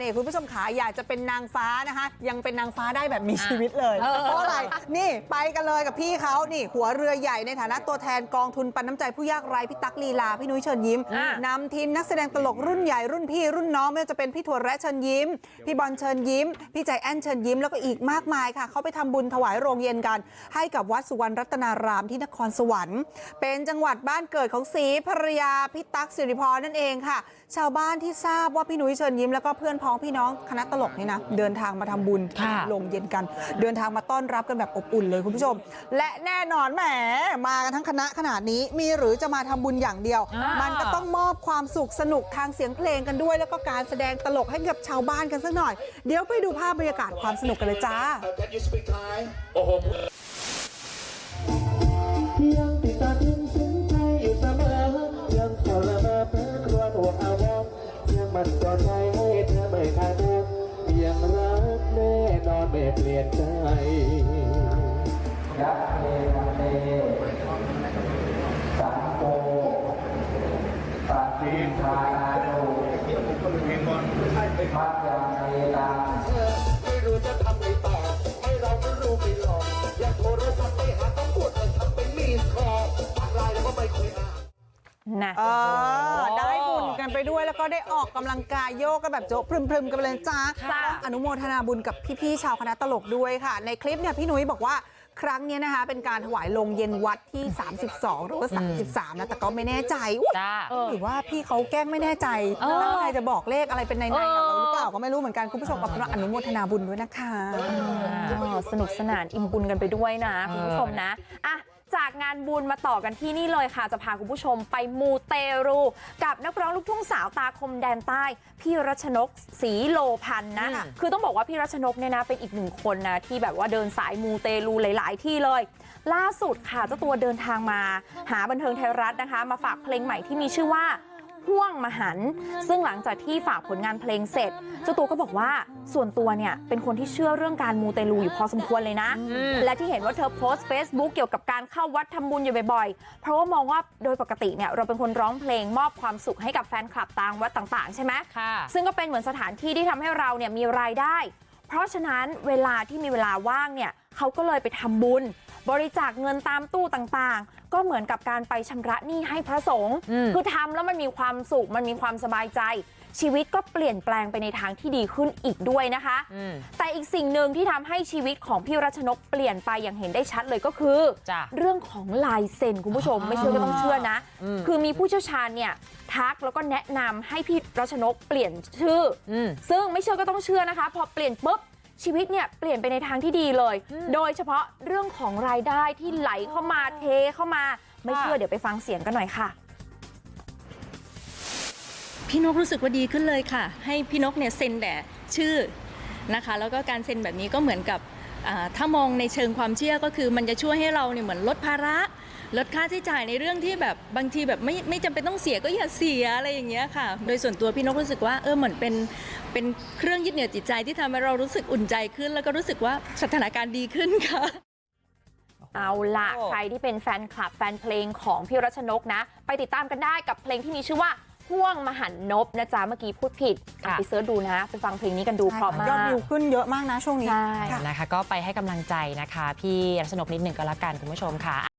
นี่คุณผู้ชมขาอยากจะเป็นนางฟ้านะคะยังเป็นนางฟ้าได้แบบมีชีวิตเลยเออเพราะอะไรนี่ไปกันเลยกับพี่เขานี่ หัวเรือใหญ่ในฐานะตัวแทนกองทุนปันน้ำใจผู้ยากไร้พี่ตั๊กลีลาพี่นุ้ยเชิญยิ้มอะนำทีมนักแสดงตลกรุ่นใหญ่รุ่นพี่รุ่นน้องไม่ว่าจะเป็นพี่ถั่วแระเชิญยิ้ม พี่บอลเชิญยิ้ม พี่ใจแอนเชิญยิ้มแล้วก็อีกมากมายค่ะเขาไปทำบุญถวายโรงเย็นกัน ให้กับวัดสุวรรณรัตนารามที่นครสวรรค์เป็นจังหวัดบ้านเกิดของศรีภรรยาพี่ตั๊กสิริพรนั่นเองค่ะ ชาวบ้านที่ทราบว่าพี่นุ้ยเชิญยิ้มแล้วก็เพื่อนพ้องพี่น้องคณะตลกนี่นะเดินทางมาทำบุญค่ะลงเย็นกัน เดินทางมาต้อนรับกันแบบอบอุ่นเลยคุณผู้ชม และแน่นอนแหมมากันทั้งคณะขนาดนี้มีหรือจะมาทำบุญอย่างเดียวอ่ามัมันก็ต้องมอบความสุขสนุกทางเสียงเพลงกันด้วย แล้วก็การแสดงตลกให้กับชาวบ้านกันสักหน่อย เดี๋ยวไปดูภาพบรรยากาศความสนุกกันเลยจ้า Can you speak Thai? โอ้โหยังติดตามยินซึ้งใจอยู่เสมอยังทรมานเพื่อครวญห่วงอาวรณ์ยังมันปลอดภัยให้เธอ ไม่ขาดเดินยังรักแน่นอนไม่เปลี่ยนใจยักเทวันเตสังโฆปฏิทานาโนมัจยังเนตังไม่รู้จะทำไงต่อให้เราไม่รู้ไม่หลอกอยากโทรศัพท์ไปหาตำรวจแต่ทำเป็นมีสคอร์อะไรแล้วก็ไม่เคยอ่านนะเออ ได้บุญกันไปด้วยแล้วก็ได้ออกกำลังกายโยกกันแบบโจ๊ะพรึมๆกันไปเลยจ้าจ้าต้องอนุโมทนาบุญกับพี่ๆชาวคณะตลกด้วยค่ะ ในคลิปเนี่ยพี่นุ้ยบอกว่าครั้งเนี้ยนะคะเป็นการถวายลงเย็นวัดที่ 32 หรือว่า 33 นะแต่ก็ไม่แน่ใจอุ๊ยจ้าหรือว่าพี่เขาแกล้งไม่แน่ใจเออตั้งใจจะบอกเลขอะไรเป็นในๆเอกับอเราหรือเปล่าก็ไม่รู้เหมือนกันคุณผู้ชมก็อนุโมทนาบุญด้วยนะคะอ๋อสนุกสนานอิ่มบุญกันไปด้วยนะคุณผู้ชมนะอะ จากงานบุญมาต่อกันที่นี่เลยค่ะจะพาคุณผู้ชมไปมูเตรูกับนักร้องลูกทุ่งสาวตาคมแดนใต้พี่รัชนกศรีโลพันธ์นะอืมคือต้องบอกว่าพี่รัชนกเนี่ยนะเป็นอีกหนึ่งคนนะที่แบบว่าเดินสายมูเตลูหลาย ๆ ที่เลย ล่าสุดค่ะเจ้าตัวเดินทางมาหาบันเทิงไทยรัฐนะคะ มาฝากเพลงใหม่ที่มีชื่อว่า ห่วงมหันต์ซึ่งหลังจากที่ฝากผลงานเพลงเสร็จเจ้าตัวก็บอกว่าส่วนตัวเนี่ยเป็นคนที่เชื่อเรื่องการมูเตลูอยู่พอสมควรเลยนะ และที่เห็นว่าเธอโพสต์ Facebook เกี่ยวกับการเข้าวัดทำบุญอยู่บ่อยๆ เพราะว่ามองว่าโดยปกติเนี่ยเราเป็นคนร้องเพลงมอบความสุขให้กับแฟนคลับตามวัดต่างๆ ใช่ไหมค่ะซึ่งก็เป็นเหมือนสถานที่ที่ทำให้เราเนี่ยมีรายได้ เพราะฉะนั้นเวลาที่มีเวลาว่างเนี่ยเขาก็เลยไปทำบุญ บริจาคเงินตามตู้ต่างๆก็เหมือนกับการไปชำระหนี้ให้พระสงฆ์อืมคือทำแล้วมันมีความสุขมันมีความสบายใจ ชีวิตก็เปลี่ยนแปลงไปในทางที่ดีขึ้นอีกด้วยนะคะอืมแต่อีกสิ่งหนึ่งที่ทำให้ชีวิตของพี่รัชนกเปลี่ยนไปอย่างเห็นได้ชัดเลยก็คือจ้ะเรื่องของลายเซ็นคุณผู้ชมไม่เชื่อก็ต้องเชื่อนะอืมคือมีผู้เชี่ยวชาญเนี่ยทักแล้วก็แนะนำให้พี่รัชนกเปลี่ยนชื่อออืมซึ่งไม่เชื่อก็ต้องเชื่อนะคะ พอเปลี่ยนปุ๊บ ชีวิตเนี่ยเปลี่ยนไปในทางที่ดีเลย โดยเฉพาะเรื่องของรายได้ที่ไหลเข้ามาเทเข้ามาไม่เชื่อเดี๋ยวไปฟังเสียงกันหน่อยค่ะพี่นกรู้สึกว่าดีขึ้นเลยค่ะ ให้พี่นกเนี่ยเซ็นแต่ชื่อนะคะ แล้วก็การเซ็นแบบนี้ก็เหมือนกับอ่าถ้ามองในเชิงความเชื่อก็คือมันจะช่วยให้เราเนี่ยเหมือนลดภาระ ลดค่าใช้จ่ายในเรื่องที่แบบบางทีแบบไม่ไม่จำเป็นต้องเสียก็อย่าเสียอะไรอย่างเงี้ยค่ะ โดยส่วนตัวพี่นกรู้สึกว่าเออเหมือนเป็นเป็นเครื่องยึดเหนี่ยวจิตใจที่ทำให้เรารู้สึกอุ่นใจขึ้น แล้วก็รู้สึกว่าสถานการณ์ดีขึ้นค่ะเอาล่ะโอ้ใครที่เป็นแฟนคลับแฟนเพลงของพี่รัชนกนะ ไปติดตามกันได้กับเพลงที่มีชื่อว่าห่วงมหันนบนะจ๊ะเมื่อกี้พูดผิดค่ะไปเสิร์ชดูนะ ไปฟังเพลงนี้กันดูเพราะมากยอดวิวขึ้นเยอะมากนะช่วงนี้ใช่ค่ะนะคะก็ไปให้กำลังใจนะคะ พี่รัชนกนิดหนึ่งก็แล้วกันคุณผู้ชมค่ะ